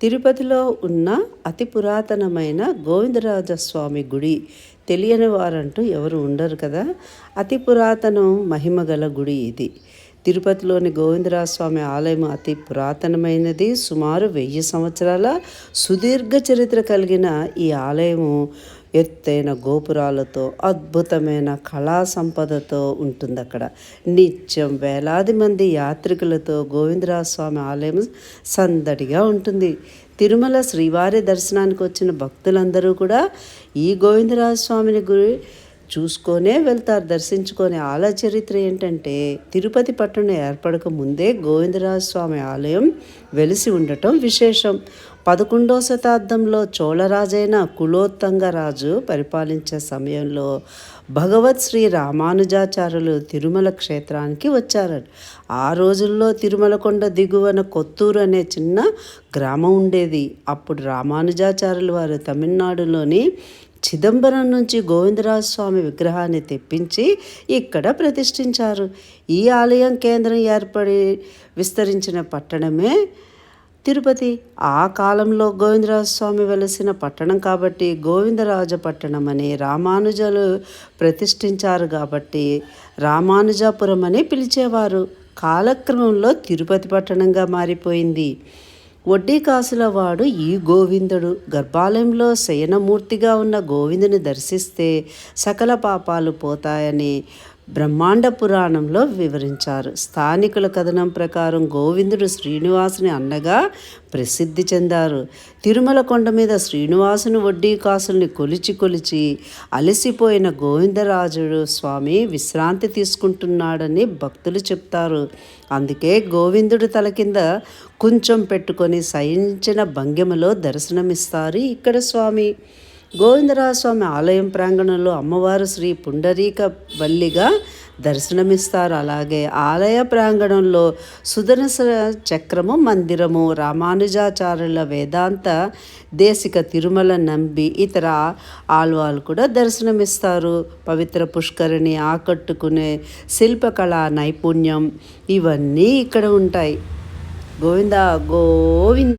తిరుపతిలో ఉన్న అతి పురాతనమైన గోవిందరాజస్వామి గుడి తెలియని వారంటూ ఎవరు ఉండరు కదా. అతి పురాతనం మహిమగల గుడి ఇది. తిరుపతిలోని గోవిందరాజస్వామి ఆలయం అతి పురాతనమైనది. సుమారు వెయ్యి సంవత్సరాల సుదీర్ఘ చరిత్ర కలిగిన ఈ ఆలయము ఎత్తైన గోపురాలతో అద్భుతమైన కళా సంపదతో ఉంటుంది అక్కడ నిత్యం వేలాది మంది యాత్రికులతో గోవిందరాజ స్వామి ఆలయం సందడిగా ఉంటుంది. తిరుమల శ్రీవారి దర్శనానికి వచ్చిన భక్తులందరూ కూడా ఈ గోవిందరాజ స్వామిని గురి చూసుకొనే వెళ్తారు దర్శించుకొని. ఆలయ చరిత్ర ఏంటంటే తిరుపతి పట్టణం ఏర్పడక ముందే గోవిందరాజ స్వామి ఆలయం వెలిసి ఉండటం విశేషం. పదకొండవ శతాబ్దంలో చోళరాజైన కులోత్తంగ రాజు పరిపాలించే సమయంలో భగవత్ శ్రీ రామానుజాచార్యులు తిరుమల క్షేత్రానికి వచ్చారు ఆ రోజుల్లో తిరుమలకొండ దిగువన కొత్తూరు అనే చిన్న గ్రామం ఉండేది. అప్పుడు రామానుజాచార్యులు వారు తమిళనాడులోని చిదంబరం నుంచి గోవిందరాజ స్వామి విగ్రహాన్ని తెప్పించి ఇక్కడ ప్రతిష్ఠించారు. ఈ ఆలయం కేంద్రం ఏర్పడి విస్తరించిన పట్టణమే తిరుపతి ఆ కాలంలో గోవిందరాజ స్వామి వెలసిన పట్టణం కాబట్టి గోవిందరాజ పట్టణం అని రామానుజలు ప్రతిష్ఠించారు కాబట్టి రామానుజాపురం అని పిలిచేవారు. కాలక్రమంలో తిరుపతి పట్టణంగా మారిపోయింది. వడ్డీ కాసుల వాడు ఈ గోవిందుడు. గర్భాలయంలో శయనమూర్తిగా ఉన్న గోవిందుని దర్శిస్తే సకల పాపాలు పోతాయని బ్రహ్మాండ పురాణంలో వివరించారు. స్థానికుల కథనం ప్రకారం గోవిందుడు శ్రీనివాసుని అన్నగా ప్రసిద్ధి చెందారు. తిరుమల కొండ మీద శ్రీనివాసుని వడ్డీ కాసుల్ని కొలిచి కొలిచి అలసిపోయిన గోవిందరాజుడు స్వామి విశ్రాంతి తీసుకుంటున్నాడని భక్తులు చెప్తారు. అందుకే గోవిందుడు తల కింద కొంచెం పెట్టుకొని సహించిన భంగిమలో దర్శనమిస్తారు ఇక్కడ స్వామి. గోవిందరాజస్వామి ఆలయం ప్రాంగణంలో అమ్మవారు శ్రీ పుండరీక వల్లిగా దర్శనమిస్తారు. అలాగే ఆలయ ప్రాంగణంలో సుదర్శన చక్రము మందిరము రామానుజాచార్యుల వేదాంత దేశిక తిరుమల నంబి ఇతర ఆల్వాలు కూడా దర్శనమిస్తారు. పవిత్ర పుష్కరిణి ఆకట్టుకునే శిల్పకళా నైపుణ్యం ఇవన్నీ ఇక్కడ ఉంటాయి. గోవింద గోవింద